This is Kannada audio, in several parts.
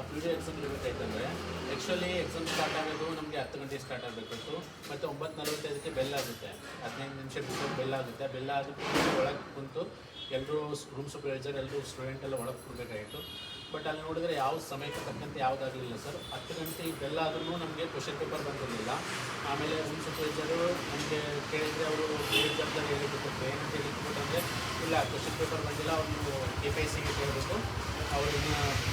ಆ ಪಿ ಡಿ ಎಕ್ಸಾಮ್ ಇರಬೇಕಾಯ್ತಂದ್ರೆ ಆ್ಯಕ್ಚುಲಿ ಎಕ್ಸಾಮ್ ಸ್ಟಾರ್ಟ್ ಆಗೋದು ನಮಗೆ ಹತ್ತು ಗಂಟೆಗೆ ಸ್ಟಾರ್ಟ್ ಆಗಬೇಕಿತ್ತು ಮತ್ತು ಒಂಬತ್ತು ನಲವತ್ತೈದಕ್ಕೆ ಬೆಲ್ ಆಗುತ್ತೆ. ಹದಿನೈದು ನಿಮಿಷ ಬಿಟ್ಟು ಬೆಲ್ ಆಗುತ್ತೆ. ಬೆಲ್ ಆದ ಒಳಗೆ ಕುಂತು ಎಲ್ಲರೂ ರೂಮ್ ಸೂಪರ್ವೈಸರ್ ಎಲ್ಲರೂ ಸ್ಟೂಡೆಂಟ್ ಎಲ್ಲ ಒಳಗೆ ಕೊಡಬೇಕಾಗಿತ್ತು. ಬಟ್ ಅಲ್ಲಿ ನೋಡಿದ್ರೆ ಯಾವ ಸಮಯಕ್ಕೆ ತಕ್ಕಂತೆ ಯಾವುದಾಗಲಿಲ್ಲ ಸರ್ ಹತ್ತು ಗಂಟೆ ಬೆಲ್ಲ ಆದ್ರೂ ನಮಗೆ ಕ್ವಶನ್ ಪೇಪರ್ ಬಂದಿರಲಿಲ್ಲ. ಆಮೇಲೆ ರೂಮ್ ಸೂಪರ್ವೈಸರು ನಮಗೆ ಕೇಳಿದರೆ ಅವರು ಜವಾಬ್ದಾರಿ ಹೇಳಿಬಿಟ್ಟು ಏನಂತ ಹೇಳಿಬಿಟ್ಟಂದರೆ ಇಲ್ಲ ಕ್ವಶನ್ ಪೇಪರ್ ಬಂದಿಲ್ಲ ಅವ್ರನ್ನು ಕೆ ಪಿ ಐ ಸಿಗೆ ಕೇಳಬೇಕು. ಅವ್ರನ್ನ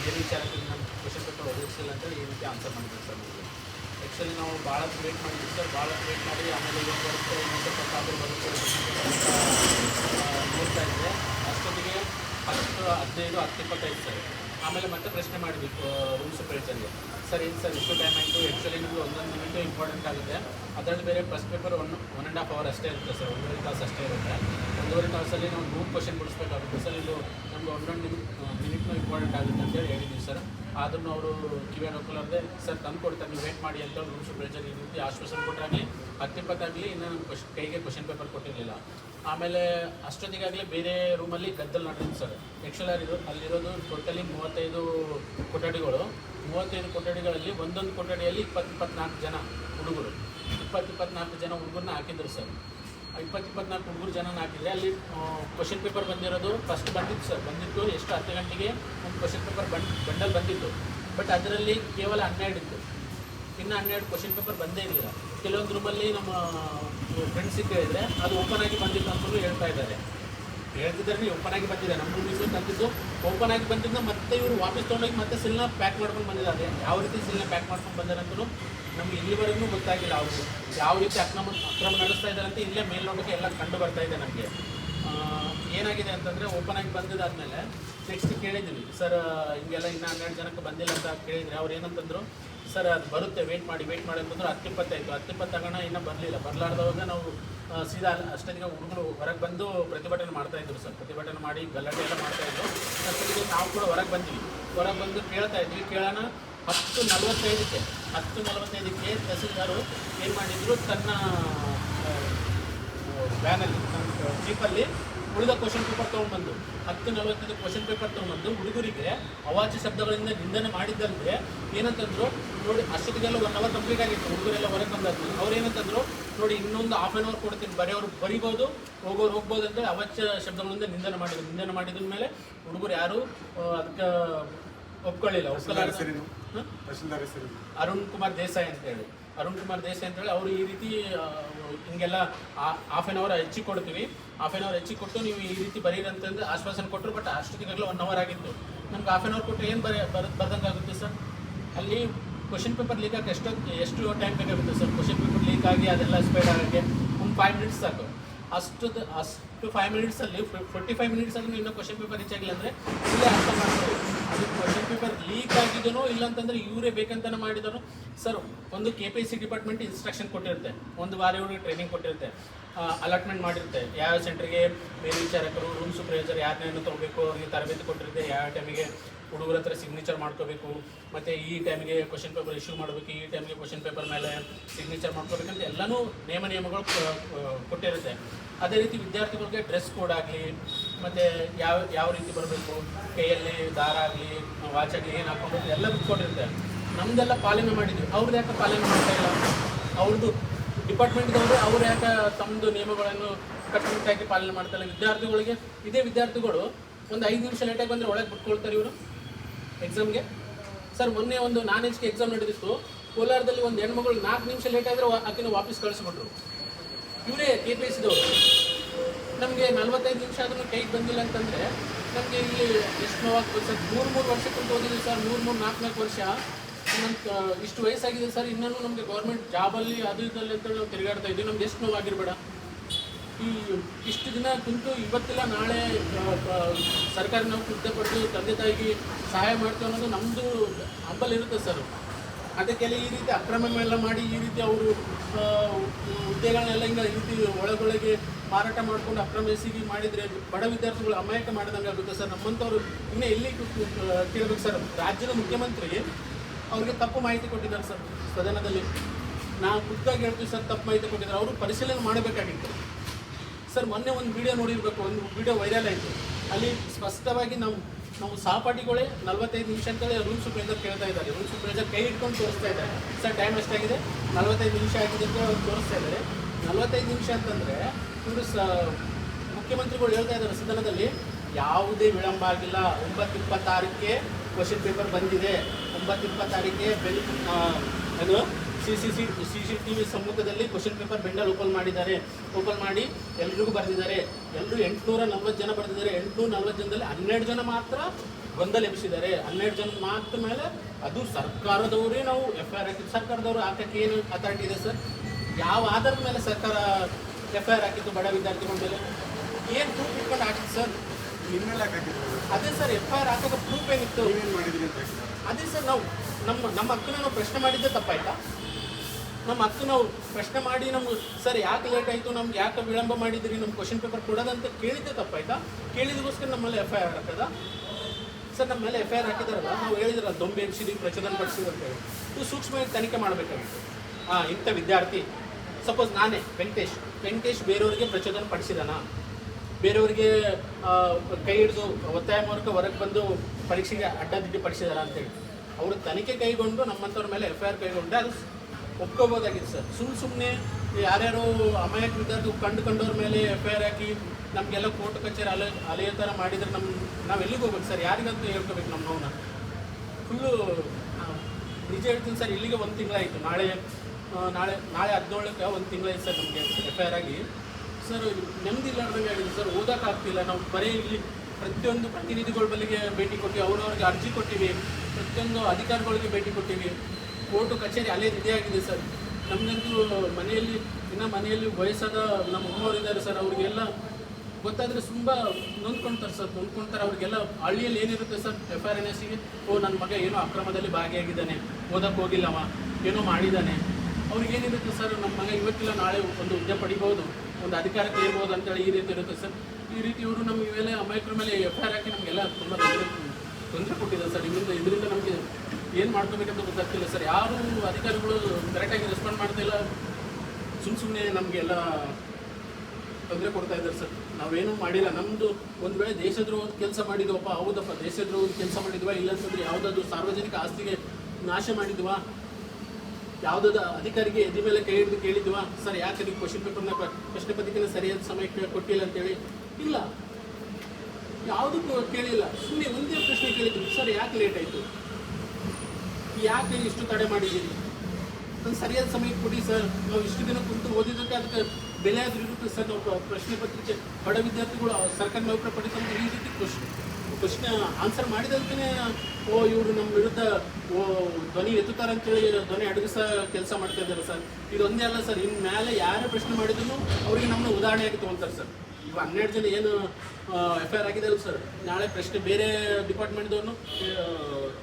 ಏನು ವಿಚಾರಕ್ಕೆ ನಮ್ಮ ಕ್ವಶನ್ ಪೇಪರ್ ಒದಗಿಸಿಲ್ಲ ಅಂತೇಳಿ ಈ ರೀತಿ ಆನ್ಸರ್ ಮಾಡಿದ್ರು ಸರ್ ನಿಮಗೆ. ಆ್ಯಕ್ಚುಲಿ ನಾವು ಭಾಳ ವೇಟ್ ಮಾಡಿದ್ವಿ ಸರ್. ಭಾಳ ವೇಟ್ ಮಾಡಿ ಆಮೇಲೆ ಏನು ಬರುತ್ತೆ, ಇನ್ನೊಂದು ಸ್ವಲ್ಪ ಕಾಪಿ ಬರುತ್ತೆ ನೋಡ್ತಾ ಇದ್ದೆ. ಅಷ್ಟೊತ್ತಿಗೆ ಹತ್ತು ಹದಿನೈದು ಹತ್ತು ಇಪ್ಪತ್ತೈದು ಸರ್. ಆಮೇಲೆ ಮತ್ತೆ ಪ್ರಶ್ನೆ ಮಾಡಬೇಕು ರೂಮ್ ಸೂಪರ್ವೈಸರ್ಗೆ ಸರ್, ಏನು ಸರ್, ಇಷ್ಟು ಟೈಮ್ ಆಯಿತು? ಆ್ಯಕ್ಚುಲಿ ನಿಮಗೆ ಒಂದೊಂದು ಮಿನಿಟು ಇಂಪಾರ್ಟೆಂಟ್ ಆಗುತ್ತೆ ಅದರಲ್ಲಿ ಬೇರೆ first paper one one and half hour ಅಷ್ಟೇ ಇರುತ್ತೆ ಸರ್, ಒಂದೂವರೆ ತಾಸು ಅಷ್ಟೇ ಇರುತ್ತೆ. ಒಂದೂವರೆ ತಾಸಲ್ಲಿ ನಾವು ನೂರು ಕ್ವಶನ್ ಬಿಡಿಸ್ಬೇಕಾಗುತ್ತೆ ಸರ್, ಇದು ನಮ್ಗೆ ಒಂದೊಂದು ಮಿನಿಟ್ನು ಇಂಪಾರ್ಟೆಂಟ್ ಆಗುತ್ತೆ ಅಂತೇಳಿ ಹೇಳಿದ್ವಿ ಸರ್. ಆದ್ರೂ ಅವರು ಜಿವೆ ಅನುಕೂಲ ಅಂದರೆ ಸರ್ ತಂದು ಕೊಡ್ತಾರೆ ನೀವು ವೇಟ್ ಮಾಡಿ ಅಂತ ರೂಮ್ ಸೂಪರ್ವೈಸರ್ ಈ ರೀತಿ ಆಶ್ವಾಸನೆ ಕೊಟ್ಟರಾಗಲಿ ಹತ್ತಿಪ್ಪತ್ತಾಗಲಿ ಇನ್ನೂ ನಮ್ಮ ಕೈಗೆ ಕ್ವಶನ್ ಪೇಪರ್ ಕೊಟ್ಟಿರಲಿಲ್ಲ. ಆಮೇಲೆ ಅಷ್ಟೊತ್ತಿಗಾಗಲೇ ಬೇರೆ ರೂಮಲ್ಲಿ ಗದ್ದಲ್ ನಡೆದಿತ್ತು ಸರ್. ಆ್ಯಕ್ಚುಲಿ ಇರೋ ಅಲ್ಲಿರೋದು ಟೋಟಲಿ ಮೂವತ್ತೈದು ಕೊಠಡಿಗಳು. ಮೂವತ್ತೈದು ಕೊಠಡಿಗಳಲ್ಲಿ ಒಂದೊಂದು ಕೊಠಡಿಯಲ್ಲಿ ಇಪ್ಪತ್ತು ಇಪ್ಪತ್ನಾಲ್ಕು ಜನ ಹುಡುಗರು. ಇಪ್ಪತ್ತು ಇಪ್ಪತ್ನಾಲ್ಕು ಜನ ಹುಡುಗರನ್ನ ಹಾಕಿದ್ರು ಸರ್. ಇಪ್ಪತ್ತು ಇಪ್ಪತ್ನಾಲ್ಕು ಹುಡುಗರು ಜನ ಹಾಕಿದ್ರೆ ಅಲ್ಲಿ ಕ್ವಶನ್ ಪೇಪರ್ ಬಂದಿರೋದು ಫಸ್ಟ್ ಬಂದಿತ್ತು ಸರ್. ಬಂದಿತ್ತು ಎಷ್ಟು ಹತ್ತು ಗಂಟೆಗೆ ಒಂದು ಕ್ವಶನ್ ಪೇಪರ್ ಬಂಡ್ ಬಂಡಲ್ ಬಂದಿತ್ತು. ಬಟ್ ಅದರಲ್ಲಿ ಕೇವಲ ಹನ್ನೆರಡು ಇತ್ತು ಇನ್ನು ಹನ್ನೆರಡು ಕ್ವಶನ್ ಪೇಪರ್ ಬಂದೇ ಇರಲಿಲ್ಲ ಕೆಲವೊಂದು ರೂಮಲ್ಲಿ ನಮ್ಮ ಫ್ರೆಂಡ್ಸಿಗೆ ಕೇಳಿದ್ರೆ ಅದು ಓಪನ್ ಆಗಿ ಬಂದಿತ್ತು ಅಂತಲೂ ಹೇಳ್ತಾ ಇದ್ದಾರೆ. ಹೇಳ್ತಿದ್ದಾರೆ ಓಪನ್ ಆಗಿ ಬಂದಿದೆ. ನಮ್ಮ ರೂಮಿಗೆ ತಂದಿದ್ದು ಓಪನ್ ಆಗಿ ಬಂದಿದ್ದು ಮತ್ತೆ ಇವರು ವಾಪಸ್ ತೊಗೊಂಡೋಗಿ ಮತ್ತೆ ಸಿಲ್ನ ಪ್ಯಾಕ್ ಮಾಡ್ಕೊಂಡು ಬಂದಿದ್ದಾರೆ. ಯಾವ ರೀತಿ ಸಿಲ್ನ ಪ್ಯಾಕ್ ಮಾಡ್ಕೊಂಡು ಬಂದಾರೆ ಅಂತಲೂ ನಮ್ಗೆ ಇಲ್ಲಿವರೆಗೂ ಗೊತ್ತಾಗಿಲ್ಲ ಅವರು. ಯಾವ ರೀತಿ ಅಕ್ರಮ ಅಕ್ರಮ ನಡೆಸ್ತಾ ಇದ್ದಾರೆ ಅಂತ ಇಲ್ಲೇ ಮೇಲ್ನೋಟಕ್ಕೆ ಎಲ್ಲ ಕಂಡು ಬರ್ತಾ ಇದೆ ನಮಗೆ. ಏನಾಗಿದೆ ಅಂತಂದರೆ ಓಪನ್ ಆಗಿ ಬಂದಿದ್ದಾದ್ಮೇಲೆ ನೆಕ್ಸ್ಟ್ ಕೇಳಿದ್ವಿ ಸರ್ ಹಿಂಗೆಲ್ಲ ಇನ್ನೂ ಹನ್ನೆರಡು ಜನಕ್ಕೆ ಬಂದಿಲ್ಲ ಅಂತ ಕೇಳಿದ್ರೆ ಅವ್ರು ಏನಂತಂದ್ರು ಸರ್, ಅದು ಬರುತ್ತೆ. ವೇಟ್ ಮಾಡಿ ವೇಟ್ ಮಾಡಿ ಅಂತಂದ್ರೆ ಹತ್ತಿಪ್ಪತ್ತಾಯಿತು ಹತ್ತಿಪ್ಪತ್ತಾಗೋಣ ಇನ್ನೂ ಬರಲಿಲ್ಲ. ಬರಲಾರ್ದವಾಗ ನಾವು ಸೀದಾ ಅಷ್ಟೊತ್ತಿಗೆ ಹುಡುಗರು ಹೊರಗೆ ಬಂದು ಪ್ರತಿಭಟನೆ ಮಾಡ್ತಾ ಇದ್ರು ಸರ್. ಪ್ರತಿಭಟನೆ ಮಾಡಿ ಗಲಾಟೆ ಎಲ್ಲ ಮಾಡ್ತಾ ಇದ್ರು. ಅಷ್ಟೊತ್ತಿಗೆ ನಾವು ಕೂಡ ಹೊರಗೆ ಬಂದ್ವಿ. ಹೊರಗೆ ಬಂದು ಕೇಳ್ತಾ ಇದ್ವಿ ಕೇಳೋಣ ಹತ್ತು ನಲವತ್ತೈದಕ್ಕೆ ಹತ್ತು ನಲವತ್ತೈದಕ್ಕೆ ತಹಸೀಲ್ದಾರು ಏನು ಮಾಡಿದ್ರು? ತನ್ನ ವ್ಯಾನಲ್ಲಿ ಜೀಪಲ್ಲಿ ಉಳಿದ ಕ್ವಶನ್ ಪೇಪರ್ ತೊಗೊಂಡ್ಬಂದು ಹತ್ತು ನಲವತ್ತೈದು ಕ್ವಶನ್ ಪೇಪರ್ ತೊಗೊಂಡ್ಬಂದು ಹುಡುಗರಿಗೆ ಅವಾಚ್ಯ ಶಬ್ದಗಳಿಂದ ನಿಂದನೆ ಮಾಡಿದ್ದಲ್ಲದೆ ಏನಂತಂದ್ರು ನೋಡಿ ಅಷ್ಟೊತ್ತಿಗೆಲ್ಲ ಒನ್ ಅವರ್ ಕಂಪ್ಲೀಟ್ ಆಗಿತ್ತು ಹುಡುಗರೆಲ್ಲ ಹೊರಗೆ ಬಂದಾದ್ಮೇಲೆ. ಅವ್ರು ಏನಂತಂದ್ರು ನೋಡಿ ಇನ್ನೊಂದು ಹಾಫ್ ಆನ್ ಅವರ್ ಕೊಡ್ತೀನಿ ಬರೆಯೋರು ಬರಿಬೋದು ಹೋಗೋರು ಹೋಗ್ಬೋದು ಅಂತ ಅವಾಚ್ಯ ಶಬ್ದಗಳಿಂದ ನಿಂದನೆ ಮಾಡಿದ್ರು. ನಿಂದನೆ ಮಾಡಿದ ಮೇಲೆ ಹುಡುಗರು ಯಾರು ಅದಕ್ಕೆ ಒಪ್ಕೊಳ್ಳಿಲ್ಲ ಅರುಣ್ ಕುಮಾರ್ ದೇಸಾಯಿ ಅಂತ ಹೇಳಿ ಅರುಣ್ ಕುಮಾರ್ ದೇಸಾಯಿ ಅಂತ ಹೇಳಿ ಅವರು ಈ ರೀತಿ ಹಿಂಗೆಲ್ಲ ಹಾಫ್ ಆನ್ ಅವರ್ ಹೆಚ್ಚಿ ಕೊಡ್ತೀವಿ. ಹಾಫ್ ಆನ್ ಅವರ್ ಹೆಚ್ಚಿಗೆ ಕೊಟ್ಟು ನೀವು ಈ ರೀತಿ ಬರೀರಿ ಅಂತಂದು ಆಶ್ವಾಸನೆ ಕೊಟ್ಟರು ಬಟ್ ಅಷ್ಟೊತ್ತಿಗಾಗಲೇ ಒನ್ ಅವರ್ ಆಗಿತ್ತು. ನಮ್ಗೆ ಹಾಫ್ ಆನ್ ಅವರ್ ಕೊಟ್ಟು ಏನು ಬರೀ ಬರ್ದಂಗೆ ಬರ್ದಂಗಾಗುತ್ತೆ ಸರ್? ಅಲ್ಲಿ ಕ್ವಶನ್ ಪೇಪರ್ ಲೀಕ್ ಆಗಿ ಎಷ್ಟು ಎಷ್ಟು ಟೈಮ್ ಬೇಕಾಗುತ್ತೆ ಸರ್? ಕ್ವಶನ್ ಪೇಪರ್ ಲೀಕ್ ಆಗಿ ಅದೆಲ್ಲ ಸ್ಪೀಡ್ ಆಗೋಕ್ಕೆ ಒಂದು ಫೈವ್ ಮಿನಿಟ್ಸ್ ಸಾಕು. ಅಷ್ಟು ಅಷ್ಟು ಫೈವ್ ಮಿನಿಟ್ಸಲ್ಲಿ ಫೋರ್ಟಿ ಫೈವ್ ಮಿನಿಟ್ಸಲ್ಲಿ ಇನ್ನೂ ಕ್ವಶನ್ ಪೇಪರ್ ರೀಚ್ ಅಂದರೆ ಇಲ್ಲೇ ಅರ್ಥ ಮಾಡ್ಕೊಳ್ಳಿ. ಅದು ಕ್ವಶನ್ ಪೇಪರ್ ಲೀಕ್ ಆಗಿದನೋ ಇಲ್ಲ ಅಂತಂದ್ರೆ ಇವರೇ ಬೇಕಂತಾನೆ ಮಾಡಿದನು. ಸರ್ ಒಂದು K P C department instruction ಕೊಟ್ಟಿರುತ್ತೆ. ಒಂದು ವಾರ ಇವ್ರಿಗೆ ಟ್ರೈನಿಂಗ್ ಕೊಟ್ಟಿರುತ್ತೆ ಅಲಾಟ್ಮೆಂಟ್ ಮಾಡಿರುತ್ತೆ. ಯಾವ ಸೆಂಟ್ರಿಗೆ ಮೇಲ್ವಿಚಾರಕರು ರೂಮ್ ಸೂಪರ್ವೈಸರ್ ಯಾರನ್ನೇನು ತೊಗೋಬೇಕು, ಅವ್ರಿಗೆ ತರಬೇತಿ ಕೊಟ್ಟಿರುತ್ತೆ, ಯಾವ ಟೈಮಿಗೆ ಹುಡುಗರ ಹತ್ರ ಸಿಗ್ನೇಚರ್ ಮಾಡ್ಕೋಬೇಕು, ಮತ್ತು ಈ ಟೈಮಿಗೆ ಕ್ವಶನ್ ಪೇಪರ್ ಇಶ್ಯೂ ಮಾಡಬೇಕು, ಈ ಟೈಮ್ಗೆ ಕ್ವಶನ್ ಪೇಪರ್ ಮೇಲೆ ಸಿಗ್ನೇಚರ್ ಮಾಡ್ಕೋಬೇಕಂತ ಎಲ್ಲನೂ ನಿಯಮ ನಿಯಮಗಳು ಕೊಟ್ಟಿರುತ್ತೆ. ಅದೇ ರೀತಿ ವಿದ್ಯಾರ್ಥಿಗಳಿಗೆ ಡ್ರೆಸ್ ಕೋಡ್ ಆಗಲಿ ಮತ್ತು ಯಾವ ಯಾವ ರೀತಿ ಬರಬೇಕು? ಕೈಯಲ್ಲಿ ದಾರ ಆಗಲಿ ವಾಚ್ ಆಗಲಿ ಏನು ಹಾಕೊಂಡು ಎಲ್ಲ ಬಿಟ್ಕೊಂಡಿರುತ್ತೆ ನಮ್ದೆಲ್ಲ ಪಾಲನೆ ಮಾಡಿದ್ವಿ. ಅವ್ರದ್ದು ಯಾಕೆ ಪಾಲನೆ ಮಾಡ್ತಾ ಇಲ್ಲ? ಅವ್ರದ್ದು ಡಿಪಾರ್ಟ್ಮೆಂಟ್ದವರು ಅವ್ರು ಯಾಕೆ ತಮ್ಮದು ನಿಯಮಗಳನ್ನು ಕಟ್ಟುನಿಟ್ಟಾಗಿ ಪಾಲನೆ ಮಾಡ್ತಾರೆ ವಿದ್ಯಾರ್ಥಿಗಳಿಗೆ, ಇದೇ ವಿದ್ಯಾರ್ಥಿಗಳು ಒಂದು ಐದು ನಿಮಿಷ ಲೇಟಾಗಿ ಬಂದರೆ ಒಳಗೆ ಬಿಟ್ಕೊಳ್ತಾರೆ ಇವರು ಎಕ್ಸಾಮ್ಗೆ ಸರ್, ಮೊನ್ನೆ ಒಂದು ನಾನ್ ಎಚ್ ಕೆ ಎಕ್ಸಾಮ್ ನಡೆದಿತ್ತು. ಕೋಲಾರದಲ್ಲಿ ಒಂದು ಹೆಣ್ಮಗಳು ನಾಲ್ಕು ನಿಮಿಷ ಲೇಟ್ ಆದರೆ ಆಕಿನ ವಾಪಸ್ ಕಳಿಸ್ಬಿಟ್ರು. ಇವರೇ ಕೆ ಪಿ ಎಸ್ ದವರು ನಮಗೆ ನಲವತ್ತೈದು ನಿಮಿಷ ಆದ್ರೂ ಕೈಗೆ ಬಂದಿಲ್ಲ ಅಂತಂದರೆ ನಮಗೆ ಇಲ್ಲಿ ಎಷ್ಟು ನೋವಾಗ್ಬೋದು ಸರ್, ಮೂರು ಮೂರು ವರ್ಷಕ್ಕಂತ ಓದಿದ್ವಿ ಸರ್, ಮೂರು ಮೂರು, ನಾಲ್ಕು ನಾಲ್ಕು ವರ್ಷ. ನಮ್ಗೆ ಇಷ್ಟು ವಯಸ್ಸಾಗಿದೆ ಸರ್ ಇನ್ನೂ ನಮಗೆ ಗೌರ್ಮೆಂಟ್ ಜಾಬಲ್ಲಿ ಅದು ಇದರಲ್ಲಿ ಅಂತೇಳಿ ನಾವು ತಿರುಗಾಡ್ತಾ ಇದ್ದೀವಿ. ನಮ್ಗೆ ಎಷ್ಟು ನೋವಾಗಿರ್ಬೇಡ. ಈ ಇಷ್ಟು ದಿನ ಕುಂತು ಇವತ್ತಿಲ್ಲ, ನಾಳೆ ಸರ್ಕಾರ ನಾವು ಹುದ್ದೆ ಪಡೆದು ತಂದೆ ತಾಯಿಗೆ ಸಹಾಯ ಮಾಡ್ತೀವಿ ಅನ್ನೋದು ನಮ್ಮದು ಹಂಬಲ್ ಇರುತ್ತೆ ಸರ್. ಅದಕ್ಕೆಲ್ಲ ಈ ರೀತಿ ಅಕ್ರಮಗಳೆಲ್ಲ ಮಾಡಿ ಈ ರೀತಿ ಅವರು ಹುದ್ದೆಗಳನ್ನೆಲ್ಲ ಹಿಂಗೆ ಈ ರೀತಿ ಒಳಗೊಳಗೆ ಮಾರಾಟ ಮಾಡಿಕೊಂಡು ಅಕ್ರಮ ಎಸಿಗೆ ಮಾಡಿದರೆ ಬಡ ವಿದ್ಯಾರ್ಥಿಗಳು ಅಮಾಯಕ ಮಾಡಿದಂಗೆ ಆಗುತ್ತೆ. ಸರ್, ನಮ್ಮಂಥವ್ರು ಇನ್ನೂ ಎಲ್ಲಿ ಕೇಳಬೇಕು ಸರ್? ರಾಜ್ಯದ ಮುಖ್ಯಮಂತ್ರಿ ಅವ್ರಿಗೆ ತಪ್ಪು ಮಾಹಿತಿ ಕೊಟ್ಟಿದ್ದಾರೆ ಸರ್, ಸದನದಲ್ಲಿ. ನಾವು ಖುದ್ದಾಗಿ ಹೇಳ್ತೀವಿ ಸರ್, ತಪ್ಪು ಮಾಹಿತಿ ಕೊಟ್ಟಿದ್ದಾರೆ. ಅವರು ಪರಿಶೀಲನೆ ಮಾಡಬೇಕಾಗಿತ್ತು. ಸರ್, ಮೊನ್ನೆ ಒಂದು ವಿಡಿಯೋ ನೋಡಿರಬೇಕು, ಒಂದು ವಿಡಿಯೋ ವೈರಲ್ ಆಯಿತು. ಅಲ್ಲಿ ಸ್ಪಷ್ಟವಾಗಿ ನಾವು ನಾವು ಸಹಪಾಠಿಗಳೇ ನಲವತ್ತೈದು ನಿಮಿಷ ಅಂತೇಳಿ ರೂಮ್ ಸೂಪರ್ವೈಸರ್ ಕೇಳ್ತಾ ಇದ್ದಾರೆ. ರೂಮ್ ಸೂಪರ್ವೈಸರ್ ಕೈ ಇಟ್ಕೊಂಡು ತೋರಿಸ್ತಾ ಇದ್ದಾರೆ. ಸರ್ ಟೈಮ್ ಎಷ್ಟಾಗಿದೆ? ನಲವತ್ತೈದು ನಿಮಿಷ ಆಗಿದೆ ಅಂತ ಅವ್ರು ತೋರಿಸ್ತಾ ಇದ್ದಾರೆ. ನಲವತ್ತೈದು ನಿಮಿಷ ಅಂತಂದರೆ ಇವರು ಸ, ಮುಖ್ಯಮಂತ್ರಿಗಳು ಹೇಳ್ತಾ ಇದ್ದಾರೆ ಸದನದಲ್ಲಿ, ಯಾವುದೇ ವಿಳಂಬ ಆಗಿಲ್ಲ. ಒಂಬತ್ತು ಇಪ್ಪತ್ತಾರಕ್ಕೆ ಕ್ವಶನ್ ಪೇಪರ್ ಬಂದಿದೆ. ಒಂಬತ್ತು ಇಪ್ಪತ್ತಾರಕ್ಕೆ ಬೆಲ್ ಏನು? C C C C C T V ಸಮ್ಮುಖದಲ್ಲಿ ಕ್ವಶನ್ ಪೇಪರ್ ಬೆಂಡಲ್ ಓಪನ್ ಮಾಡಿದ್ದಾರೆ. ಓಪನ್ ಮಾಡಿ ಎಲ್ರಿಗೂ ಬರೆದಿದ್ದಾರೆ. ಎಲ್ಲರೂ ಎಂಟುನೂರ ನಲ್ವತ್ತು ಜನ ಬರೆದಿದ್ದಾರೆ. ಎಂಟುನೂರ ನಲ್ವತ್ತು ಜನದಲ್ಲಿ ಹನ್ನೆರಡು ಜನ ಮಾತ್ರ ಗೊಂದಲ ಎಬ್ಬಿಸಿದ್ದಾರೆ ಹನ್ನೆರಡು ಜನ ಮಾತ್ರ ಮೇಲೆ ಅದು ಸರ್ಕಾರದವರೇ ನಾವು ಎಫ್ ಐ ಆರ್ ಹಾಕಿದ್ದು ಸರ್ಕಾರದವರು ಹಾಕಕ್ಕೆ ಏನು ಅಥಾರಿಟಿ ಇದೆ ಸರ್? ಯಾವ ಆಧಾರದ ಮೇಲೆ ಸರ್ಕಾರ ಎಫ್ ಐ ಆರ್ ಹಾಕಿತ್ತು ಬಡ ವಿದ್ಯಾರ್ಥಿಗಳ ಮೇಲೆ? ಏನು ಪ್ರೂಫ್ ಇಟ್ಕೊಂಡು ಹಾಕಿದ್ದು ಸರ್? ಅದೇ ಸರ್ ಎಫ್ ಐ ಆರ್ ಹಾಕೋದು ಪ್ರೂಫ್ ಏನಿತ್ತು? ಅದೇ ಸರ್ ನಾವು ನಮ್ಮ ನಮ್ಮ ಅಕ್ಕನ ನಾವು ಪ್ರಶ್ನೆ ಮಾಡಿದ್ದೆ ತಪ್ಪಾಯ್ತಾ? ನಮ್ಮ ಅಕ್ಕನ ನಾವು ಪ್ರಶ್ನೆ ಮಾಡಿ ನಮ್ಗೆ, ಸರ್, ಯಾಕೆ ಲೇಟ್ ಆಯಿತು? ನಮ್ಗೆ ಯಾಕೆ ವಿಳಂಬ ಮಾಡಿದ್ರಿ? ನಮ್ಮ ಕ್ವಶನ್ ಪೇಪರ್ ಕೊಡೋದಂತ ಕೇಳಿದ್ದೆ ತಪ್ಪಾಯ್ತಾ? ಕೇಳಿದಗೋಸ್ಕರ ನಮ್ಮಲ್ಲಿ ಎಫ್ ಐ ಆರ್ ಹಾಕದ. ಸರ್ ನಮ್ಮ ಮೇಲೆ ಎಫ್ ಐ ಆರ್ ಹಾಕಿದಾರಲ್ಲ, ನಾವು ಹೇಳಿದ್ರಲ್ಲ, ದೊಂಬೆ ಎಬ್ಸಿದೀವಿ ಪ್ರಚೋದನೆ ಪಡಿಸಿದ್ರು ಅಂತ ಹೇಳಿ. ಸೂಕ್ಷ್ಮವಾಗಿ ತನಿಖೆ ಮಾಡಬೇಕಾಗಿತ್ತು. ಹಾಂ ಇಂಥ ವಿದ್ಯಾರ್ಥಿ ಸಪೋಸ್ ನಾನೇ, ವೆಂಕಟೇಶ್. ವೆಂಕಟೇಶ್ ಬೇರೆಯವ್ರಿಗೆ ಪ್ರಚೋದನ ಪಡಿಸಿದಾನ? ಬೇರೆಯವ್ರಿಗೆ ಕೈ ಹಿಡಿದು ಒತ್ತಾಯ ಮೂಲಕ ಹೊರಗೆ ಬಂದು ಪರೀಕ್ಷೆಗೆ ಅಡ್ಡದಿಡ್ಡಿ ಪಡಿಸಿದಾರ ಅಂತೇಳಿ ಅವರು ತನಿಖೆ ಕೈಗೊಂಡು ನಮ್ಮಂಥವ್ರ ಮೇಲೆ ಎಫ್ ಐ ಆರ್ ಕೈಗೊಂಡೆ. ಅದು ಒಪ್ಕೋಬೋದಾಗಿದೆ ಸರ್. ಸುಮ್ಮ ಸುಮ್ಮನೆ ಯಾರ್ಯಾರು ಅಮಾಯಕ ವಿದ್ಯಾರ್ಥಿ ಕಂಡು ಕಂಡವ್ರ ಮೇಲೆ ಎಫ್ ಐ ಹಾಕಿ ನಮಗೆಲ್ಲ ಕೋರ್ಟ್ ಕಚೇರಿ ಅಲೆ ಅಲೆಯೋ ಥರ ಮಾಡಿದರೆ ನಮ್ಮ ನಾವು ಎಲ್ಲಿಗೆ ಹೋಗ್ಬೇಕು ಸರ್? ಯಾರಿಗಂತ ಹೇಳ್ಕೋಬೇಕು ನಮ್ಮ ನೋವನ್ನ ಫುಲ್ಲು ನಿಜ ಹೇಳ್ತೀನಿ ಸರ್, ಇಲ್ಲಿಗೆ ಒಂದು ತಿಂಗಳಾಯಿತು. ನಾಳೆ ನಾಳೆ ನಾಳೆ ಹದಿನೇಳಕ್ಕೆ ಒಂದು ತಿಂಗಳಾಯ್ತು ಸರ್ ನಮಗೆ ಎಫ್ ಐ ಆಗಿ. ಸರ್, ನೆಮ್ಮದಿ ಇಲ್ಲಾರ್ದಂಗೆ ಆಗಿದೆ ಸರ್ ಓದೋಕ್ಕಾಗ್ತಿಲ್ಲ ನಾವು ಬರೀ ಇಲ್ಲಿ ಪ್ರತಿಯೊಂದು ಪ್ರತಿನಿಧಿಗಳ ಬಳಿಗೆ ಭೇಟಿ ಕೊಟ್ಟಿವಿ ಅವ್ರವ್ರಿಗೆ ಅರ್ಜಿ ಕೊಟ್ಟಿವಿ, ಪ್ರತಿಯೊಂದು ಅಧಿಕಾರಿಗಳಿಗೆ ಭೇಟಿ ಕೊಟ್ಟಿವಿ. ಕೋರ್ಟು ಕಚೇರಿ ಅಲ್ಲೇ ಆಗಿದೆ ಸರ್. ನಮಗಂತೂ ಮನೆಯಲ್ಲಿ ಇನ್ನು ಮನೆಯಲ್ಲಿ ವಯಸ್ಸಾದ ನಮ್ಮ ಅಮ್ಮವರು ಇದ್ದಾರೆ ಸರ್, ಅವ್ರಿಗೆಲ್ಲ ಗೊತ್ತಾದರೆ ತುಂಬ ನೊಂದ್ಕೊಳ್ತಾರೆ ಸರ್ ನೊಂದ್ಕೊಳ್ತಾರೆ ಅವ್ರಿಗೆಲ್ಲ ಹಳ್ಳಿಯಲ್ಲಿ ಏನಿರುತ್ತೆ ಸರ್ ಎಫ್ ಆರ್ ಎನ್ ಎಸ್ಸಿಗೆ ಓ, ನನ್ನ ಮಗ ಏನೋ ಅಕ್ರಮದಲ್ಲಿ ಭಾಗಿಯಾಗಿದ್ದಾನೆ, ಓದಕ್ಕೆ ಹೋಗಿಲ್ಲವ, ಏನೋ ಮಾಡಿದ್ದಾನೆ. ಅವ್ರಿಗೇನಿರುತ್ತೆ ಸರ್, ನಮ್ಮ ಮಗ ಇವತ್ತಿಲ್ಲ, ನಾಳೆ ಒಂದು ಹುದ್ದೆ ಪಡಿಬೋದು, ಒಂದು ಅಧಿಕಾರಕ್ಕೆ ಇರ್ಬೋದು ಅಂತೇಳಿ ಈ ರೀತಿ ಇರುತ್ತೆ ಸರ್. ಈ ರೀತಿ ಇವರು ನಮಗೆ ಮೇಲೆ ಅಮಾಯಕರ ಮೇಲೆ ಎಫ್ ಆರ್ ಹಾಕಿ ನಮಗೆಲ್ಲ ತುಂಬ ತೊಂದರೆ ತೊಂದರೆ ಕೊಟ್ಟಿದ್ದಾರೆ ಸರ್. ಇದರಿಂದ ಇದರಿಂದ ನಮಗೆ ಏನು ಮಾಡ್ಕೋಬೇಕಂತ ಗೊತ್ತಾಗ್ತಿಲ್ಲ ಸರ್. ಯಾರು ಅಧಿಕಾರಿಗಳು ಕರೆಕ್ಟಾಗಿ ರೆಸ್ಪಾಂಡ್ ಮಾಡ್ತಿಲ್ಲ ಸುಮ್ಮ ಸುಮ್ಮನೆ ನಮಗೆಲ್ಲ ತೊಂದರೆ ಕೊಡ್ತಾ ಇದ್ದಾರೆ ಸರ್. ನಾವೇನು ಮಾಡಿಲ್ಲ. ನಮ್ಮದು ಒಂದು ವೇಳೆ ದೇಶದ್ರೋಹದ ಕೆಲಸ ಮಾಡಿದ್ವಪ್ಪ, ಹೌದಪ್ಪ. ದೇಶದ್ರೋಹದ ಕೆಲಸ ಮಾಡಿದ್ವಾ? ಇಲ್ಲ ಅಂತಂದ್ರೆ ಯಾವುದಾದ್ರು ಸಾರ್ವಜನಿಕ ಆಸ್ತಿಗೆ ನಾಶ ಮಾಡಿದ್ವಾ? ಯಾವುದಾದ ಅಧಿಕಾರಿಗೆ ಎದೆ ಮೇಲೆ ಕೈ ಹಿಡಿದು ಕೇಳಿದ್ವಾ? ಸರ್, ಯಾಕೆ ನೀವು ಕ್ವಶನ್ ಪೇಪರ್ನ ಪ್ರಶ್ನೆ ಪತ್ರಿಕೆನ ಸರಿಯಾದ ಸಮಯಕ್ಕೆ ಕೊಟ್ಟಿಲ್ಲ ಅಂತೇಳಿ? ಇಲ್ಲ. ಯಾವುದಕ್ಕೂ ಕೇಳಿಲ್ಲ. ಸುಮ್ಮನೆ ಒಂದೇ ಪ್ರಶ್ನೆ ಕೇಳಿದ್ರು. ಸರ್, ಯಾಕೆ ಲೇಟ್ ಆಯಿತು? ಯಾಕೆ ಇಷ್ಟು ತಡೆ ಮಾಡಿದ್ದೀರಿ? ಒಂದು ಸರಿಯಾದ ಸಮಯಕ್ಕೆ ಕೊಡಿ ಸರ್. ನಾವು ಇಷ್ಟು ದಿನ ಕುಂತು ಓದಿದ್ದಕ್ಕೆ ಅದಕ್ಕೆ ಬೆಲೆ ಆದ್ರೂ ಇರುತ್ತೆ ಸರ್. ನಾವು ಪ್ರ- ಪ್ರಶ್ನೆ ಪತ್ರಿಕೆ, ಬಡ ವಿದ್ಯಾರ್ಥಿಗಳು ಸರ್ಕಾರಿ ನೌಕರ ಪಡಿತಂದ್ರೆ ಈ ರೀತಿ ಖುಷಿ ಪ್ರಶ್ನೆ ಆನ್ಸರ್ ಮಾಡಿದಂತೆಯೇ ಓ, ಇವರು ನಮ್ಮ ವಿರುದ್ಧ, ಓ, ಧ್ವನಿ ಎತ್ತುತ್ತಾರೆ ಅಂತೇಳಿ ಧ್ವನಿ ಅಡಗಿಸ ಕೆಲಸ ಮಾಡ್ತಾ ಇದ್ದಾರೆ ಸರ್. ಇದೊಂದೇ ಅಲ್ಲ ಸರ್. ಇನ್ನು ಮೇಲೆ ಯಾರೇ ಪ್ರಶ್ನೆ ಮಾಡಿದ್ರು ಅವರಿಗೆ ನಮ್ಮನ್ನ ಉದಾಹರಣೆಯಾಗಿ ತೊಗೊಳ್ತಾರೆ ಸರ್. ಇವಾಗ ಹನ್ನೆರಡು ಜನ ಏನು ಎಫ್ ಐ ಆರ್ ಆಗಿದೆ ಸರ್. ನಾಳೆ ಪ್ರಶ್ನೆ ಬೇರೆ ಡಿಪಾರ್ಟ್ಮೆಂಟ್ದವ್ರನ್ನು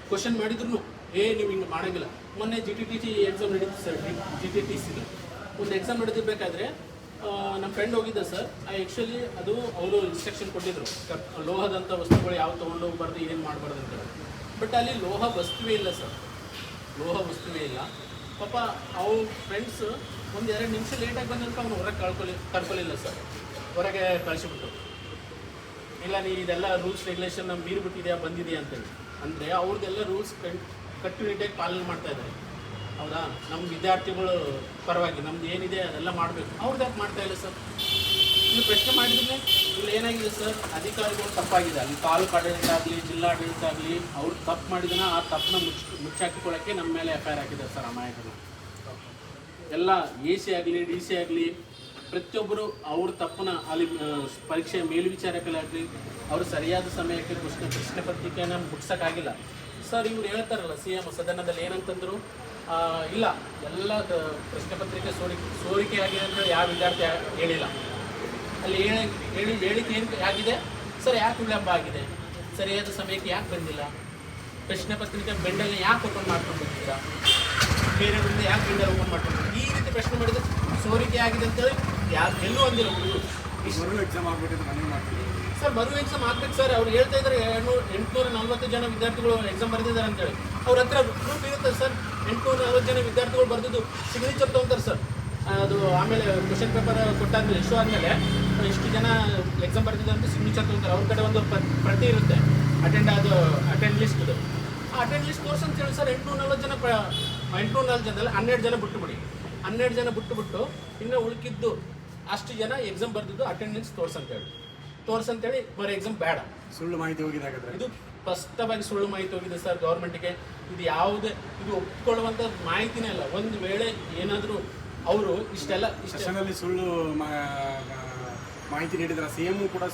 ಕ್ವಶನ್ ಮಾಡಿದ್ರು ಏ ನೀವು ಹಿಂಗೆ ಮಾಡೋಂಗಿಲ್ಲ. ಮೊನ್ನೆ G T T C exam ನಡೀತು ಸರ್ ಜಿ ಟಿ ಟಿ ಸಿದು ಒಂದು ಎಕ್ಸಾಮ್ ನಡೀತಿರ್ಬೇಕಾದ್ರೆ ಆ, ನಮ್ಮ ಫ್ರೆಂಡ್ ಹೋಗಿದ್ದ ಸರ್ ಆ್ಯಕ್ಚುಲಿ ಅದು ಅವರು ಇನ್ಸ್ಟ್ರಕ್ಷನ್ ಕೊಟ್ಟಿದ್ರು. ಲೋಹದಂಥ ವಸ್ತುಗಳು ಯಾವ ತೊಗೊಂಡು ಹೋಗ್ಬಾರ್ದು ಏನು ಮಾಡಬಾರ್ದು ಅಂತ ಬಟ್ ಅಲ್ಲಿ ಲೋಹ ವಸ್ತುವೇ ಇಲ್ಲ ಸರ್ ಲೋಹ ವಸ್ತುವೇ ಇಲ್ಲ. ಪಾಪ ಅವ್ರ ಫ್ರೆಂಡ್ಸ್ ಒಂದು ಎರಡು ನಿಮಿಷ ಲೇಟಾಗಿ ಬಂದಂತ ಅವ್ನು ಹೊರಗೆ ಕಳ್ಕೊಳ್ಳಿ ಕಳ್ಕೊಳ್ಳಿಲ್ಲ ಸರ್ ಹೊರಗೆ ಕಳಿಸಿಬಿಟ್ಟು ಇಲ್ಲ ನೀ ಇದೆಲ್ಲ ರೂಲ್ಸ್ ರೆಗ್ಯುಲೇಷನ್ ಮೀರಿಬಿಟ್ಟಿದೆಯಾ ಬಂದಿದೆಯಾ ಅಂತೇಳಿ ಅಂದರೆ ಅವ್ರದ್ದೆಲ್ಲ ರೂಲ್ಸ್ ಕಟ್ಟುನಿಟ್ಟಾಗಿ ಪಾಲನೆ ಮಾಡ್ತಾ ಇದ್ದಾರೆ. ಹೌದಾ? ನಮ್ಮ ವಿದ್ಯಾರ್ಥಿಗಳು ಪರವಾಗಿ ನಮ್ದು ಏನಿದೆ ಅದೆಲ್ಲ ಮಾಡಬೇಕು. ಅವ್ರದ್ದು ಯಾಕೆ ಮಾಡ್ತಾ ಇಲ್ಲ ಸರ್? ಇಲ್ಲಿ ಪ್ರಶ್ನೆ ಮಾಡಿದ್ರೆ ಇಲ್ಲಿ ಏನಾಗಿದೆ ಸರ್? ಅಧಿಕಾರಿಗಳು ತಪ್ಪಾಗಿದೆ. ಅಲ್ಲಿ ತಾಲೂಕು ಆಡಳಿತ ಆಗಲಿ ಜಿಲ್ಲಾಡಳಿತ ಆಗಲಿ ಅವ್ರು ತಪ್ಪು ಮಾಡಿದನ ಆ ತಪ್ಪನ್ನ ಮುಚ್ಚ ಮುಚ್ಚಾಕಿಕೊಳ್ಳೋಕ್ಕೆ ನಮ್ಮ ಮೇಲೆ ಎಫ್ ಐ ಆರ್ ಹಾಕಿದ್ದಾರೆ ಸರ್ ಅಮಾಯಕರು ಎಲ್ಲ ಎ ಸಿ ಆಗಲಿ ಡಿ ಸಿ ಆಗಲಿ ಪ್ರತಿಯೊಬ್ಬರು ಅವ್ರ ತಪ್ಪನ್ನ ಅಲ್ಲಿ ಆ, ಪರೀಕ್ಷೆ ಮೇಲ್ವಿಚಾರಕಲಾಗಲಿ ಅವರು ಸರಿಯಾದ ಸಮಯಕ್ಕೆ ಪ್ರಶ್ನೆ ಪ್ರಶ್ನೆ ಪತ್ರಿಕೆಯನ್ನು ಮುಟ್ಸೋಕ್ಕಾಗಿಲ್ಲ. ಸರ್ ಇವ್ರು ಹೇಳ್ತಾರಲ್ಲ ಸಿ ಎಂ ಸದನದಲ್ಲಿ ಏನಂತಂದ್ರು ಆ, ಇಲ್ಲ ಎಲ್ಲ ಪ್ರಶ್ನೆ ಪತ್ರಿಕೆ ಸೋರಿಕೆ ಸೋರಿಕೆ ಆಗಿದೆ ಅಂತ ಯಾವ ವಿದ್ಯಾರ್ಥಿ ಹೇಳಿಲ್ಲ. ಅಲ್ಲಿ ಹೇಳಿ ಹೇಳಿ ಹೇಳಿಕೆ ಏನು ಆಗಿದೆ? ಸರ್ ಯಾಕೆ ವಿಳಂಬ ಆಗಿದೆ? ಸರಿಯಾದ ಸಮಯಕ್ಕೆ ಯಾಕೆ ಬಂದಿಲ್ಲ? ಪ್ರಶ್ನೆ ಪತ್ರಿಕೆ ಬೆಂಡಲ್ಲಿ ಯಾಕೆ ಓಪನ್ ಮಾಡ್ಕೊಂಡು ಬಂದಿದ್ದೀರಾ ಮುಂದೆ ಯಾಕೆ ಬೆಂಡಲ್ ಓಪನ್ ಮಾಡ್ಕೊಂಡು ಈ ರೀತಿ ಪ್ರಶ್ನೆ ಮಾಡಿದ್ರೆ ಸೋರಿಕೆ ಆಗಿದೆ ಅಂತೇಳಿ ಯಾರು ಎಲ್ಲೂ ಅಂದಿಲ್ಲ ಹುಡುಗರು. ಎಕ್ಸಾಮ್ ಆಗ್ಬಿಟ್ಟಿದ್ದು ಮನೆ ಮಾಡ್ತೀವಿ ಸರ್ ಮರು ಎಕ್ಸಾಮ್ ಆಗ್ಬೇಕು ಸರ್. ಅವ್ರು ಹೇಳ್ತಾ ಇದ್ದಾರೆ ಎಂಟುನೂರ ನಲ್ವತ್ತು ಜನ ವಿದ್ಯಾರ್ಥಿಗಳು ಎಕ್ಸಾಮ್ ಬರೆದಿದ್ದಾರೆ ಅಂತೇಳಿ ಅವ್ರ ಹತ್ರ ಪ್ರೂಫ್ ಇರುತ್ತೆ ಸರ್. ಎಂಟುನೂರ ನಲ್ವತ್ತು ಜನ ವಿದ್ಯಾರ್ಥಿಗಳು ಬರೆದಿದ್ದು ಸಿಗ್ನೇಚರ್ ತೊಗೊಂತಾರೆ ಸರ್. ಅದು ಆಮೇಲೆ ಕ್ವಶನ್ ಪೇಪರ್ ಕೊಟ್ಟಾದ್ಮೇಲೆ ಇಶ್ಯೂ ಆದಮೇಲೆ ಎಷ್ಟು ಜನ ಎಕ್ಸಾಮ್ ಬರೆದಿದ್ದಾರೆ ಅಂತ ಸಿಗ್ನೇಚರ್ ತೊಗೊಂತಾರೆ. ಅವ್ರ ಕಡೆ ಒಂದು ಪ್ರ- ಪ್ರತಿ ಇರುತ್ತೆ. ಅಟೆಂಡ್ ಅದು ಅಟೆಂಡ್ ಲಿಸ್ಟ್ ಆ ಅಟೆಂಡ್ ಲಿಸ್ಟ್ ಕೋರ್ಸ್ ಅಂತ ಹೇಳಿ ಸರ್, ಎಂಟುನೂರ ನಲ್ವತ್ತು ಜನ ಎಂಟುನೂರ ನಾಲ್ಕು ಜನದಲ್ಲಿ, ಹನ್ನೆರಡು ಜನ ಬಿಟ್ಟುಬಿಡಿ. ಹನ್ನೆರಡು ಜನ ಬಿಟ್ಟುಬಿಟ್ಟು ಬಿಟ್ಟು ಇನ್ನು ಉಳ್ಕಿದ್ದು ಅಷ್ಟು ಜನ ಎಕ್ಸಾಮ್ ಬರೆದಿದ್ದು ಅಟೆಂಡೆನ್ಸ್ ತೋರ್ಸಂತೇಳಿ ತೋರ್ಸಂತೇಳಿ ಬರೀ ಎಕ್ಸಾಮ್ ಬೇಡ. ಸುಳ್ಳು ಮಾಹಿತಿ ಹೋಗಿದೆ ಹಾಗಾದ್ರೆ. ಇದು ಸ್ಪಷ್ಟವಾಗಿ ಸುಳ್ಳು ಮಾಹಿತಿ ಹೋಗಿದೆ ಸರ್ ಗೌರ್ಮೆಂಟ್ಗೆ. ಇದು ಯಾವುದೇ ಇದು ಒಪ್ಕೊಳ್ಳುವಂಥ ಮಾಹಿತಿನೇ ಅಲ್ಲ. ಒಂದು ವೇಳೆ ಏನಾದರೂ ಅವರು ಇಷ್ಟೆಲ್ಲ ಇಷ್ಟಲ್ಲಿ ಸುಳ್ಳು ಮಾಹಿತಿ ನೀಡಿದ್ರೆ ಸಿ ಎಂ ಕೂಡ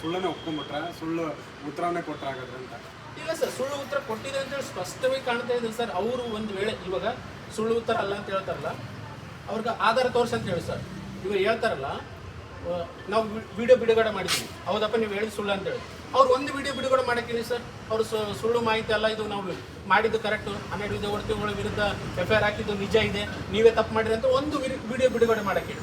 ಸುಳ್ಳನ್ನೇ ಒಪ್ಕೊಂಡ್ಬಿಟ್ರ? ಸುಳ್ಳು ಉತ್ತರವನ್ನೇ ಕೊಟ್ಟರೆ ಹಾಗಾದ್ರೆ ಅಂತ? ಇಲ್ಲ ಸರ್ ಸುಳ್ಳು ಉತ್ತರ ಕೊಟ್ಟಿದೆ ಅಂತೇಳಿ ಸ್ಪಷ್ಟವಾಗಿ ಕಾಣ್ತಾ ಇದೆ ಸರ್. ಅವರು ಒಂದು ವೇಳೆ ಇವಾಗ ಸುಳ್ಳು ಉತ್ತರ ಅಲ್ಲ ಅಂತ ಹೇಳ್ತಾರಲ್ಲ ಅವ್ರಿಗೆ ಆಧಾರ ತೋರ್ಸಿ ಅಂತ ಹೇಳಿ ಸರ್. ಇವಾಗ ಹೇಳ್ತಾರಲ್ಲ ನಾವು ವಿಡಿಯೋ ಬಿಡುಗಡೆ ಮಾಡಿದ್ವಿ ಹೌದಪ್ಪ ನೀವು ಹೇಳಿ ಸುಳ್ಳು ಅಂತೇಳಿ. ಅವ್ರು ಒಂದು ವಿಡಿಯೋ ಬಿಡುಗಡೆ ಮಾಡಕ್ಕಿಲ್ಲ ಸರ್. ಅವರು ಸುಳ್ಳು ಮಾಹಿತಿ ಅಲ್ಲ ಇದು ನಾವು ಮಾಡಿದ್ದು ಕರೆಕ್ಟು ಹನ್ನೆರಡು ವಿದ್ಯಾರ್ಥಿಗಳ ವಿರುದ್ಧ ಎಫ್ ಐ ಆರ್ ಹಾಕಿದ್ದು ನಿಜ ಇದೆ. ನೀವೇ ತಪ್ಪು ಮಾಡಿರಿ ಅಂತ ಒಂದು ವಿಡಿಯೋ ಬಿಡುಗಡೆ ಮಾಡಕ್ಕೆ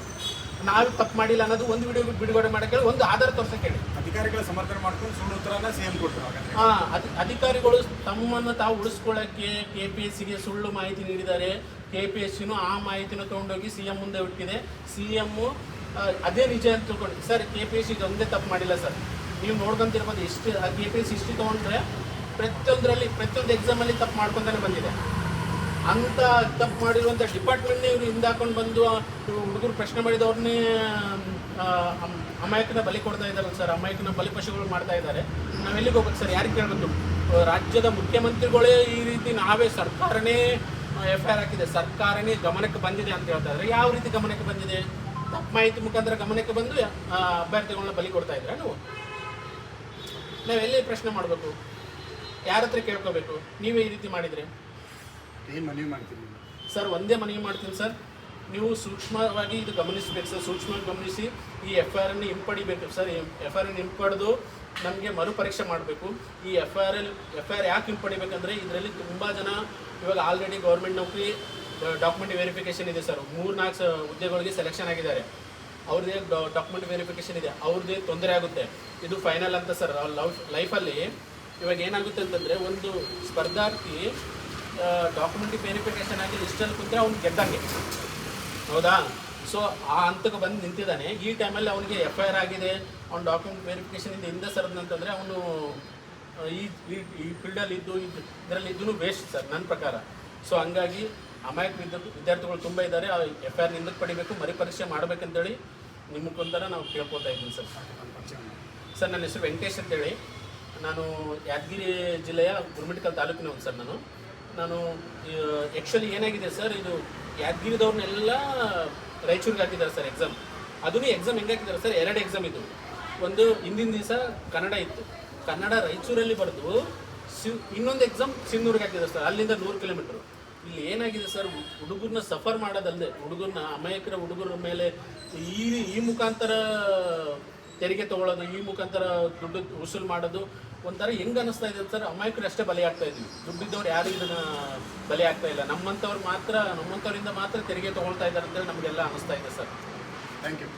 ನಾವು ತಪ್ಪು ಮಾಡಿಲ್ಲ ಅನ್ನೋದು ಒಂದು ವಿಡಿಯೋ ಬಿಡುಗಡೆ ಮಾಡಕ್ಕೆ ಹೇಳಿ ಒಂದು ಆಧಾರ ತೋರ್ಸಕ್ಕೆ ಹೇಳಿ. ಅಧಿಕಾರಿಗಳ ಸಮರ್ಥನೆ ಮಾಡ್ಕೊಂಡು ಸುಳ್ಳು ಉತ್ತರನ ಸಿಎಂ ಕೊಟ್ಟರು ಹಾಂ ಅಧಿಕಾರಿಗಳು ತಮ್ಮನ್ನು ತಾವು ಉಳಿಸ್ಕೊಳ್ಳೋಕ್ಕೆ ಕೆ ಪಿ ಎಸ್ ಸಿಗೆ ಸುಳ್ಳು ಮಾಹಿತಿ ನೀಡಿದ್ದಾರೆ. ಕೆ ಪಿ ಎಸ್ ಸಿನೂ ಆ ಮಾಹಿತಿನ ತೊಗೊಂಡೋಗಿ ಸಿ ಎಂ ಮುಂದೆ ಬಿಟ್ಟಿದೆ ಸಿ ಎಮ್ಮು ಅದೇ ನಿಜ ಅಂತ ತಿಳ್ಕೊಂಡು sir K P S C ಒಂದೇ ತಪ್ಪು ಮಾಡಿಲ್ಲ ಸರ್. ನೀವು ನೋಡ್ಕೊಂತಿರ್ಬೋದು ಎಷ್ಟು K P S C history ತೊಗೊಂಡ್ರೆ ಪ್ರತಿಯೊಂದರಲ್ಲಿ, ಪ್ರತಿಯೊಂದು ಎಕ್ಸಾಮಲ್ಲಿ ತಪ್ಪು ಮಾಡ್ಕೊತಾನೆ ಬಂದಿದೆ. ಅಂತ ತಪ್ಪು ಮಾಡಿರುವಂಥ ಡಿಪಾರ್ಟ್ಮೆಂಟ್ನೇ ಇವರು ಹಿಂದಾಕೊಂಡು ಬಂದು ಹುಡುಗರು ಪ್ರಶ್ನೆ ಮಾಡಿದವ್ರನ್ನೇ ಅಮಾಯಕನ ಬಲಿ ಕೊಡ್ತಾ ಇದ್ದಾರೆ ಸರ್. ಅಮಾಯಕನ ಬಲಿಪಶುಗಳು ಮಾಡ್ತಾ ಇದ್ದಾರೆ. ನಾವು ಎಲ್ಲಿಗೆ ಹೋಗ್ಬೇಕು ಸರ್? ಯಾರಿಗೆ ಕೇಳಬೇಕು? ರಾಜ್ಯದ ಮುಖ್ಯಮಂತ್ರಿಗಳೇ ಈ ರೀತಿ ನಾವೇ ಸರ್ಕಾರನೇ ಎಫ್ ಐ ಆರ್ ಹಾಕಿದೆ. ಸರ್ಕಾರನೇ ಗಮನಕ್ಕೆ ಬಂದಿದೆ ಅಂತ ಹೇಳ್ತಾ ಇದ್ದಾರೆ. ಯಾವ ರೀತಿ ಗಮನಕ್ಕೆ ಬಂದಿದೆ? ಮಾಹಿತಿ ಮುಖಾಂತರ ಗಮನಕ್ಕೆ ಬಂದು ಆ, ಅಭ್ಯರ್ಥಿಗಳನ್ನ ಬಲಿ ಕೊಡ್ತಾ ಇದ್ದೀರಾ ನೀವು? ನಾವು ನಾವೆಲ್ಲಿ ಪ್ರಶ್ನೆ ಮಾಡಬೇಕು? ಯಾರ ಹತ್ರ ಕೇಳ್ಕೋಬೇಕು? ನೀವೇ ಈ ರೀತಿ ಮಾಡಿದರೆ? ಏನು ಮನವಿ ಮಾಡ್ತೀನಿ. ಸರ್ ಒಂದೇ ಮನವಿ ಮಾಡ್ತೀನಿ ಸರ್. ನೀವು ಸೂಕ್ಷ್ಮವಾಗಿ ಇದು ಗಮನಿಸಬೇಕು ಸರ್. ಸೂಕ್ಷ್ಮವಾಗಿ ಗಮನಿಸಿ ಈ ಎಫ್ ಐ ಆರನ್ನು ಹಿಂಪಡಿಬೇಕು ಸರ್. ಎಫ್ ಐ ಆರನ್ನು ಹಿಂಪಡೆದು ನಮಗೆ ಮರುಪರೀಕ್ಷೆ ಮಾಡಬೇಕು. ಈ F I R F I R ಯಾಕೆ ಹಿಂಪಡಿಬೇಕಂದ್ರೆ ಇದರಲ್ಲಿ ತುಂಬ ಜನ ಇವಾಗ ಆಲ್ರೆಡಿ ಗೌರ್ಮೆಂಟ್ ನೌಕರಿ ಡಾಕ್ಯುಮೆಂಟ್ ವೆರಿಫಿಕೇಷನ್ ಇದೆ ಸರ್. ಮೂರು ನಾಲ್ಕು ಹುದ್ದೆಗಳಿಗೆ ಸೆಲೆಕ್ಷನ್ ಆಗಿದ್ದಾರೆ. ಅವ್ರದ್ದೇ ಡಾಕ್ಯುಮೆಂಟ್ ವೆರಿಫಿಕೇಷನ್ ಇದೆ. ಅವ್ರದ್ದೇ ತೊಂದರೆ ಆಗುತ್ತೆ. ಇದು ಫೈನಲ್ ಅಂತ ಸರ್. ಲೈಫ್ ಲೈಫಲ್ಲಿ ಇವಾಗ ಏನಾಗುತ್ತೆ ಅಂತಂದರೆ ಒಂದು ಸ್ಪರ್ಧಾರ್ಥಿ ಡಾಕ್ಯುಮೆಂಟ್ ವೆರಿಫಿಕೇಶನ್ ಆಗಿ ಲಿಸ್ಟಲ್ಲಿ ಕುಂತ್ರೆ ಅವ್ನು ಗೆದ್ದಂಗೆ. ಹೌದಾ? ಸೊ ಆ ಹಂತಕ್ಕೆ ಬಂದು ನಿಂತಿದ್ದಾನೆ. ಈ ಟೈಮಲ್ಲಿ ಅವನಿಗೆ ಎಫ್ ಐ ಆರ್ ಆಗಿದೆ. ಅವ್ನ ಡಾಕ್ಯುಮೆಂಟ್ ವೆರಿಫಿಕೇಶನ್ ಇಂದ ಹಿಂದೆ ಸರದಂತಂದರೆ ಅವನು ಈ, ಈ- ಈ ಫೀಲ್ಡಲ್ಲಿ ಇದ್ದು ಇದರಲ್ಲಿ ಇದ್ದು ವೇಸ್ಟ್ ಸರ್ ನನ್ನ ಪ್ರಕಾರ. ಸೊ ಹಂಗಾಗಿ ಅಮಾಯಕ ವಿದ್ಯ ವಿದ್ಯಾರ್ಥಿಗಳು ತುಂಬ ಇದ್ದಾರೆ. ಆ ಎಫ್ ಐ ಆರ್ ಹಿಂದಕ್ಕೆ ಪಡಿಬೇಕು, ಮರುಪರೀಕ್ಷೆ ಮಾಡಬೇಕಂತೇಳಿ ಮುಖಾಂತರ ನಾವು ಕೇಳ್ಕೊತಾ ಇದ್ದೀನಿ ಸರ್. ಸರ್, ನನ್ನ ಹೆಸರು ವೆಂಕಟೇಶ್ ಅಂತೇಳಿ. ನಾನು ಯಾದಗಿರಿ ಜಿಲ್ಲೆಯ ಗುರುಮಿಟ್ಕಲ್ ತಾಲೂಕಿನವನು ಸರ್ ನಾನು. ನಾನು ಆ್ಯಕ್ಚುಲಿ ಏನಾಗಿದೆ ಸರ್, ಇದು ಯಾದಗಿರಿದವ್ರನ್ನೆಲ್ಲ ರಾಯಚೂರಿಗೆ ಹಾಕಿದ್ದಾರೆ ಸರ್ ಎಕ್ಸಾಮ್ ಅದೂ ಎಕ್ಸಾಮ್ ಹೆಂಗೆ ಹಾಕಿದ್ದಾರೆ ಸರ್, ಎರಡು ಎಕ್ಸಾಮ್ ಇದು. ಒಂದು ಹಿಂದಿನ ದಿವಸ ಕನ್ನಡ ಇತ್ತು. ಕನ್ನಡ ರಾಯಚೂರಲ್ಲಿ ಬರೆದು ಸಿ, ಇನ್ನೊಂದು ಎಕ್ಸಾಮ್ ಸಿಂಧೂರಿಗೆ ಹಾಕಿದ್ದಾರೆ ಸರ್, ಅಲ್ಲಿಂದ ನೂರು ಕಿಲೋಮೀಟ್ರು ಇಲ್ಲಿ ಏನಾಗಿದೆ ಸರ್? ಹುಡುಗರನ್ನ ಸಫರ್ ಮಾಡೋದಲ್ಲದೆ ಹುಡುಗರನ್ನ ಅಮಾಯಕರ ಹುಡುಗರ ಮೇಲೆ ಈ ಈ ಮುಖಾಂತರ ತೆರಿಗೆ ತಗೊಳ್ಳೋದು, ಈ ಮುಖಾಂತರ ದುಡ್ಡು ವಸೂಲು ಮಾಡೋದು, ಒಂಥರ ಹೆಂಗೆ ಅನ್ನಿಸ್ತಾ ಇದೆ ಸರ್? ಅಮಾಯಕರು ಅಷ್ಟೇ ಬಲಿ ಆಗ್ತಾ ಇದ್ವಿ ದುಡ್ಡಿದ್ದವ್ರು ಯಾರು ಇದನ್ನ ಬಲಿ ಆಗ್ತಾ ಇಲ್ಲ. ನಮ್ಮಂಥವ್ರು ಮಾತ್ರ ನಮ್ಮಂಥವ್ರಿಂದ ಮಾತ್ರ ತೆರಿಗೆ ತಗೊಳ್ತಾ ಇದ್ದಾರೆ ಅಂತೇಳಿ ನಮಗೆಲ್ಲ ಅನ್ನಿಸ್ತಾ ಇದೆ ಸರ್. Thank you